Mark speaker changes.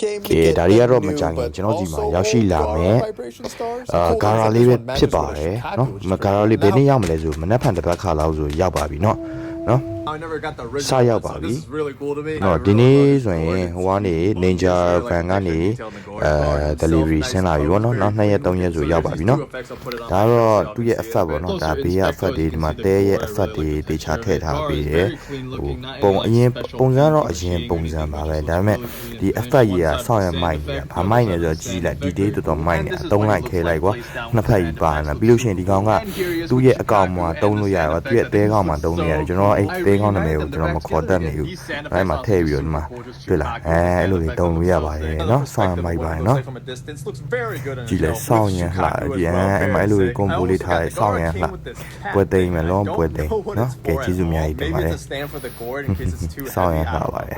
Speaker 1: ကဲဒါတွေကတော့မကြခင်ကျွန်တော်ဒီမှာရောက်ရှိလာမယ်အာဂါရာလေးပဲဖြစ်ပါတယ်เนาะမဂါရာလေးဘယ်နေ့ရောက်မလဲဆိုမနက်ဖြန်တစ်ပတ်ခါလောက်ဆိုရောက်ပါပြီเนาะเนาะ ဆက်ရောက်ပါပြီ။တော့ဒီနေ့ဆိုရင်ဟိုကနေ Ninja Van ကနေအဲ delivery ဆင်းလာပြီပေါ့နော်။နောက်2ရက်3ရက်ဆိုရောက်ပါပြီနော်။ဒါတော့သူ့ရဲ့ effect ပေါ့နော်။ဒါဘေးက effect တွေဒီမှာတဲရဲ့ effect တွေတေချာထည့်ထားပေးတယ်။ဟိုပုံအရင်ပုံစံတော့အရင်ပုံစံပါပဲ။ဒါပေမဲ့ဒီ effect ကြီးကဆောက်ရမိုက်နေတာ။ဘာမိုက်နေဆိုကြည့်လိုက်ဒီ day တော်တော်မိုက်နေတာ။3 line ခဲလိုက်ကွာ။နှစ်ဖက်ကြီးပါနေ။ပြီးလို့ရှိရင်ဒီကောင်ကသူ့ရဲ့အကောင်မှာတုံးလို့ရတယ်ကွာ။သူ့ရဲ့အသေးကောင်မှာတုံးလို့ရတယ်။ကျွန်တော်အဲ့အသေးဟောင်းနာမည်ကိုကျွန်တော်မခေါ်တတ်မိဘူးအဲ့မှာထည့်ပြီးတော့ဒီမှာတွေ့လားအဲအဲ့လိုလေးတုံလို့ရပါတယ်နော်ဆောင်းမိုက်ပါတယ်နော်ကြည့်လဲဆောင်းရန်လှအပြန်အဲ့မှာအဲ့လိုကွန်ဘိုလေးထားရဲဆောင်းရန်လှပွဲသိမ်းမယ်လုံးပွဲသိမ်းနော်ကဲကျေးဇူးများကြီးတင်ပါတယ်ဆော
Speaker 2: င်းရ
Speaker 1: န်လှ
Speaker 2: ပါ
Speaker 1: တယ်